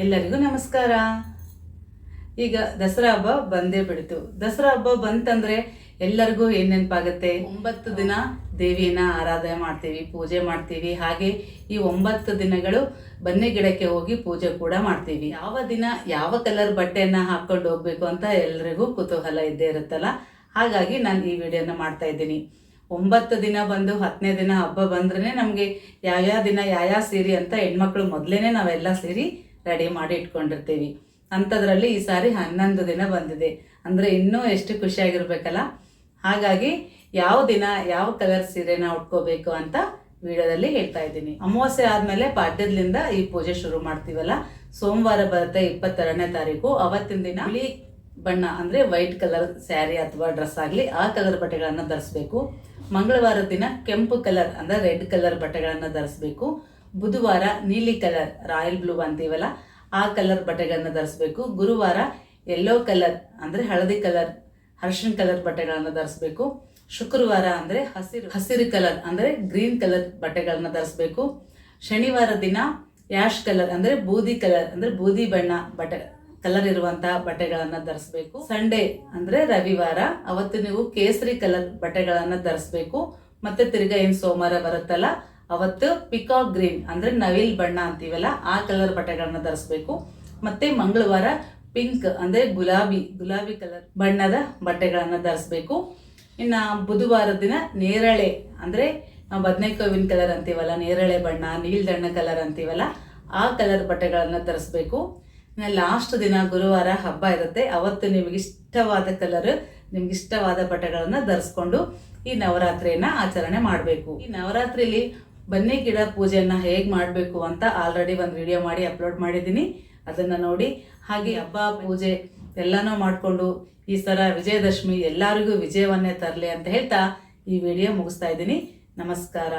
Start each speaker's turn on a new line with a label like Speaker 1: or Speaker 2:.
Speaker 1: ಎಲ್ಲರಿಗೂ ನಮಸ್ಕಾರ. ಈಗ ದಸರಾ ಹಬ್ಬ ಬಂದೇ ಬಿಡ್ತು. ದಸರಾ ಹಬ್ಬ ಬಂತಂದ್ರೆ ಎಲ್ಲರಿಗೂ ಏನ್ ನೆನಪಾಗುತ್ತೆ? ಒಂಬತ್ತು ದಿನ ದೇವಿಯನ್ನ ಆರಾಧನೆ ಮಾಡ್ತೀವಿ ಪೂಜೆ ಮಾಡ್ತೀವಿ. ಹಾಗೆ ಈ ಒಂಬತ್ತು ದಿನಗಳು ಬನ್ನಿ ಗಿಡಕ್ಕೆ ಹೋಗಿ ಪೂಜೆ ಕೂಡ ಮಾಡ್ತೀವಿ. ಯಾವ ದಿನ ಯಾವ ಕಲರ್ ಬಟ್ಟೆಯನ್ನ ಹಾಕೊಂಡು ಹೋಗ್ಬೇಕು ಅಂತ ಎಲ್ರಿಗೂ ಕುತೂಹಲ ಇದ್ದೇ ಇರುತ್ತಲ್ಲ? ಹಾಗಾಗಿ ನಾನು ಈ ವಿಡಿಯೋನ ಮಾಡ್ತಾ ಇದ್ದೀನಿ. ಒಂಬತ್ತು ದಿನ ಬಂದು ಹತ್ತನೇ ದಿನ ಹಬ್ಬ ಬಂದ್ರೆ ನಮಗೆ ಯಾವ್ಯಾವ ದಿನ ಯಾವ ಸೀರೆ ಅಂತ ಹೆಣ್ಮಕ್ಳು ಮೊದಲೇನೆ ನಾವೆಲ್ಲ ಸೇರಿ ರೆಡಿ ಮಾಡಿ ಇಟ್ಕೊಂಡಿರ್ತೀವಿ. ಅಂಥದ್ರಲ್ಲಿ ಈ ಸಾರಿ ಹನ್ನೊಂದು ದಿನ ಬಂದಿದೆ. ಅಂದರೆ ಇನ್ನೂ ಎಷ್ಟು ಖುಷಿಯಾಗಿರ್ಬೇಕಲ್ಲ ಹಾಗಾಗಿ ಯಾವ ದಿನ, ಯಾವ ಕಲರ್ ಸೀರೆನ ಉಟ್ಕೋಬೇಕು ಅಂತ ವಿಡಿಯೋದಲ್ಲಿ ಹೇಳ್ತಾ ಇದ್ದೀನಿ. ಅಮಾವಾಸ್ಯೆ ಆದಮೇಲೆ ಪಾಡ್ಯದಿಂದ ಈ ಪೂಜೆ ಶುರು ಮಾಡ್ತೀವಲ್ಲ? ಸೋಮವಾರ ಬರುತ್ತೆ ಇಪ್ಪತ್ತೆರಡನೇ ತಾರೀಕು. ಅವತ್ತಿನ ದಿನ ಬಿಳಿ ಬಣ್ಣ, ಅಂದರೆ ವೈಟ್ ಕಲರ್ ಸ್ಯಾರಿ ಅಥವಾ ಡ್ರೆಸ್ ಆಗಲಿ ಆ ಕಲರ್ ಬಟ್ಟೆಗಳನ್ನು ಧರಿಸ್ಬೇಕು. ಮಂಗಳವಾರ ದಿನ ಕೆಂಪು ಕಲರ್ ಅಂದರೆ ರೆಡ್ ಕಲರ್ ಬಟ್ಟೆಗಳನ್ನು ಧರಿಸ್ಬೇಕು. ಬುಧವಾರ ನೀಲಿ ಕಲರ್, ರಾಯಲ್ ಬ್ಲೂ ಅಂತೀವಲ್ಲ, ಆ ಕಲರ್ ಬಟ್ಟೆಗಳನ್ನು ಧರಿಸ್ಬೇಕು. ಗುರುವಾರ ಯೆಲ್ಲೋ ಕಲರ್ ಅಂದರೆ ಹಳದಿ ಕಲರ್, ಅರಿಶಿನ ಕಲರ್ ಬಟ್ಟೆಗಳನ್ನು ಧರಿಸ್ಬೇಕು. ಶುಕ್ರವಾರ ಅಂದರೆ ಹಸಿರು ಹಸಿರು ಕಲರ್ ಅಂದರೆ ಗ್ರೀನ್ ಕಲರ್ ಬಟ್ಟೆಗಳನ್ನು ಧರಿಸ್ಬೇಕು. ಶನಿವಾರ ದಿನ ಯಾಶ್ ಕಲರ್ ಅಂದರೆ ಬೂದಿ ಕಲರ್, ಅಂದರೆ ಬೂದಿ ಬಣ್ಣ ಬಟ್ಟೆ, ಕಲರ್ ಇರುವಂತಹ ಬಟ್ಟೆಗಳನ್ನು ಧರಿಸ್ಬೇಕು. ಸಂಡೇ ಅಂದ್ರೆ ರವಿವಾರ, ಅವತ್ತು ನೀವು ಕೇಸರಿ ಕಲರ್ ಬಟ್ಟೆಗಳನ್ನು ಧರಿಸ್ಬೇಕು. ಮತ್ತೆ ತಿರ್ಗಾ ಏನು ಸೋಮವಾರ ಬರುತ್ತಲ್ಲ ಅವತ್ತು ಪಿಕಾಕ್ ಗ್ರೀನ್ ಅಂದ್ರೆ ನವಿಲ್ ಬಣ್ಣ ಅಂತೀವಲ್ಲ, ಆ ಕಲರ್ ಬಟ್ಟೆಗಳನ್ನ ಧರಿಸ್ಬೇಕು. ಮತ್ತೆ ಮಂಗಳವಾರ ಪಿಂಕ್ ಅಂದ್ರೆ ಗುಲಾಬಿ ಗುಲಾಬಿ ಕಲರ್ ಬಣ್ಣದ ಬಟ್ಟೆಗಳನ್ನು ಧರಿಸ್ಬೇಕು. ಇನ್ನ ಬುಧವಾರ ದಿನ ನೇರಳೆ ಅಂದ್ರೆ ಬದನೆಕೋವಿನ ಕಲರ್ ಅಂತೀವಲ್ಲ, ನೇರಳೆ ಬಣ್ಣ ನೀಲ್ದಣ್ಣ ಕಲರ್ ಅಂತೀವಲ್ಲ, ಆ ಕಲರ್ ಬಟ್ಟೆಗಳನ್ನು ಧರಿಸ್ಬೇಕು. ಇನ್ನು ಲಾಸ್ಟ್ ದಿನ ಗುರುವಾರ ಹಬ್ಬ ಇರುತ್ತೆ, ಅವತ್ತು ನಿಮಗೆ ಇಷ್ಟವಾದ ಕಲರ್ ನಿಮ್ಗೆ ಇಷ್ಟವಾದ ಬಟ್ಟೆಗಳನ್ನ ಧರಿಸ್ಕೊಂಡು ಈ ನವರಾತ್ರಿಯನ್ನು ಆಚರಣೆ ಮಾಡಬೇಕು. ಈ ನವರಾತ್ರಿಲಿ ಬನ್ನಿ ಗಿಡ ಪೂಜೆಯನ್ನು ಹೇಗೆ ಮಾಡಬೇಕು ಅಂತ ಆಲ್ರೆಡಿ ಒಂದು ವಿಡಿಯೋ ಮಾಡಿ ಅಪ್ಲೋಡ್ ಮಾಡಿದ್ದೀನಿ. ಅದನ್ನ ನೋಡಿ. ಹಾಗೆ ಹಬ್ಬ, ಪೂಜೆ ಎಲ್ಲನೂ ಮಾಡಿಕೊಂಡು ಈ ಸರ ವಿಜಯದಶಮಿ ಎಲ್ಲರಿಗೂ ವಿಜಯವನ್ನೇ ತರಲಿ ಅಂತ ಹೇಳ್ತಾ ಈ ವಿಡಿಯೋ ಮುಗಿಸ್ತಾ ಇದ್ದೀನಿ. ನಮಸ್ಕಾರ.